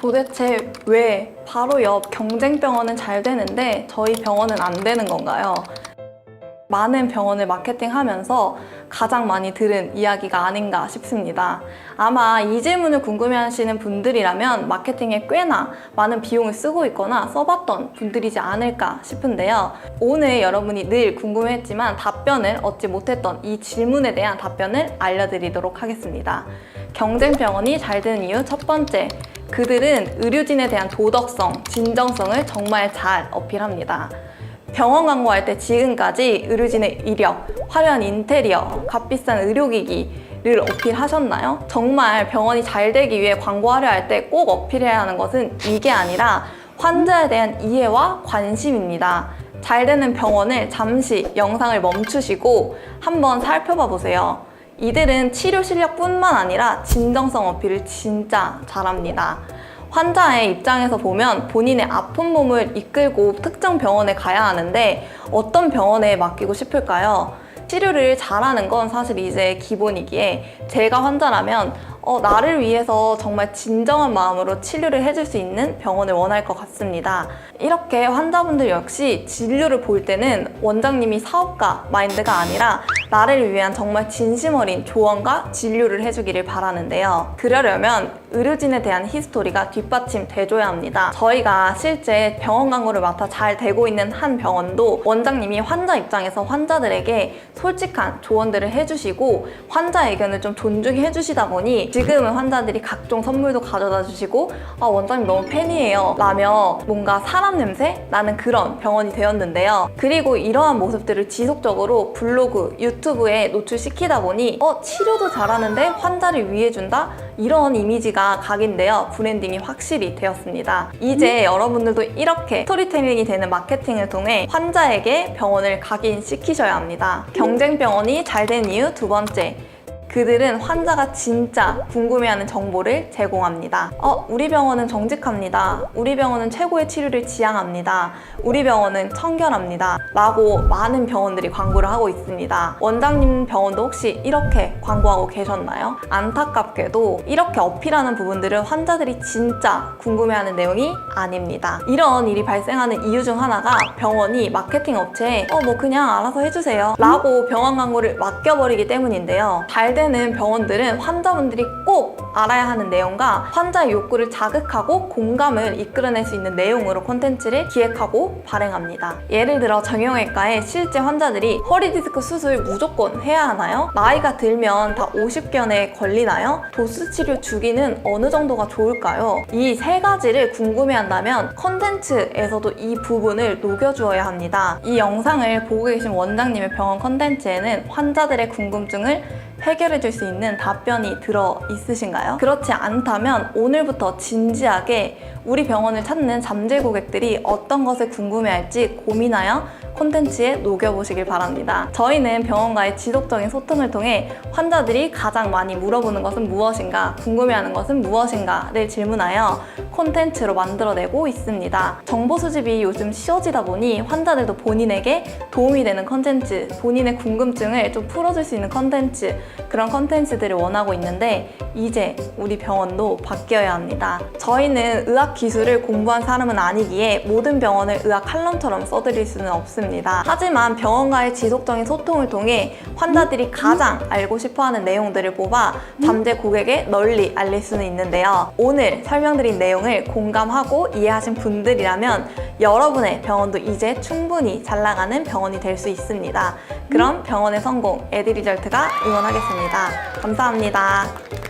도대체 왜 바로 옆 경쟁 병원은 잘 되는데 저희 병원은 안 되는 건가요? 많은 병원을 마케팅하면서 가장 많이 들은 이야기가 아닌가 싶습니다. 아마 이 질문을 궁금해하시는 분들이라면 마케팅에 꽤나 많은 비용을 쓰고 있거나 써봤던 분들이지 않을까 싶은데요. 오늘 여러분이 늘 궁금해했지만 답변을 얻지 못했던 이 질문에 대한 답변을 알려드리도록 하겠습니다. 경쟁 병원이 잘 되는 이유 첫 번째, 그들은 의료진에 대한 도덕성, 진정성을 정말 잘 어필합니다. 병원 광고할 때 지금까지 의료진의 이력, 화려한 인테리어, 값비싼 의료기기를 어필하셨나요? 정말 병원이 잘 되기 위해 광고하려 할 때 꼭 어필해야 하는 것은 이게 아니라 환자에 대한 이해와 관심입니다. 잘 되는 병원을 잠시 영상을 멈추시고 한번 살펴봐 보세요. 이들은 치료 실력뿐만 아니라 진정성 어필을 진짜 잘합니다. 환자의 입장에서 보면 본인의 아픈 몸을 이끌고 특정 병원에 가야 하는데 어떤 병원에 맡기고 싶을까요? 치료를 잘하는 건 사실 이제 기본이기에 제가 환자라면 어, 나를 위해서 정말 진정한 마음으로 치료를 해줄 수 있는 병원을 원할 것 같습니다. 이렇게 환자분들 역시 진료를 볼 때는 원장님이 사업가 마인드가 아니라 나를 위한 정말 진심 어린 조언과 진료를 해주기를 바라는데요. 그러려면 의료진에 대한 히스토리가 뒷받침 돼줘야 합니다. 저희가 실제 병원 광고를 맡아 잘 되고 있는 한 병원도 원장님이 환자 입장에서 환자들에게 솔직한 조언들을 해주시고 환자 의견을 좀 존중해 해주시다 보니 지금은 환자들이 각종 선물도 가져다 주시고 아 원장님 너무 팬이에요 라며 뭔가 사람 냄새 나는 그런 병원이 되었는데요. 그리고 이러한 모습들을 지속적으로 블로그, 유튜브에 노출시키다 보니 어 치료도 잘하는데 환자를 위해준다 이런 이미지가 각인되어 브랜딩이 확실히 되었습니다. 이제 여러분들도 이렇게 스토리텔링이 되는 마케팅을 통해 환자에게 병원을 각인시키셔야 합니다. 경쟁 병원이 잘 된 이유 두 번째. 그들은 환자가 진짜 궁금해하는 정보를 제공합니다. 어, 우리 병원은 정직합니다. 우리 병원은 최고의 치료를 지향합니다. 우리 병원은 청결합니다. 라고 많은 병원들이 광고를 하고 있습니다. 원장님 병원도 혹시 이렇게 광고하고 계셨나요? 안타깝게도 이렇게 어필하는 부분들은 환자들이 진짜 궁금해하는 내용이 아닙니다. 이런 일이 발생하는 이유 중 하나가 병원이 마케팅 업체에 어, 뭐 그냥 알아서 해주세요. 라고 병원 광고를 맡겨버리기 때문인데요. 잘 되는 병원들은 환자분들이 꼭 알아야 하는 내용과 환자의 욕구를 자극하고 공감을 이끌어낼 수 있는 내용으로 콘텐츠를 기획하고 발행합니다. 예를 들어 정형외과에 실제 환자들이 허리 디스크 수술 무조건 해야 하나요? 나이가 들면 다 50견에 걸리나요? 도수 치료 주기는 어느 정도가 좋을까요? 이 세 가지를 궁금해한다면 콘텐츠에서도 이 부분을 녹여주어야 합니다. 이 영상을 보고 계신 원장님의 병원 콘텐츠에는 환자들의 궁금증을 해결해 줄 수 있는 답변이 들어 있으신가요? 그렇지 않다면 오늘부터 진지하게 우리 병원을 찾는 잠재 고객들이 어떤 것을 궁금해할지 고민하여 콘텐츠에 녹여보시길 바랍니다. 저희는 병원과의 지속적인 소통을 통해 환자들이 가장 많이 물어보는 것은 무엇인가, 궁금해하는 것은 무엇인가를 질문하여 콘텐츠로 만들어내고 있습니다. 정보 수집이 요즘 쉬워지다 보니 환자들도 본인에게 도움이 되는 콘텐츠, 본인의 궁금증을 좀 풀어줄 수 있는 콘텐츠, 그런 콘텐츠들을 원하고 있는데 이제 우리 병원도 바뀌어야 합니다. 저희는 의학 기술을 공부한 사람은 아니기에 모든 병원을 의학 칼럼처럼 써드릴 수는 없습니다. 하지만 병원과의 지속적인 소통을 통해 환자들이 가장 알고 싶어하는 내용들을 뽑아 잠재 고객에 널리 알릴 수는 있는데요. 오늘 설명드린 내용을 공감하고 이해하신 분들이라면 여러분의 병원도 이제 충분히 잘 나가는 병원이 될 수 있습니다. 그럼 병원의 성공, 에드리절트가 응원하겠습니다. 감사합니다.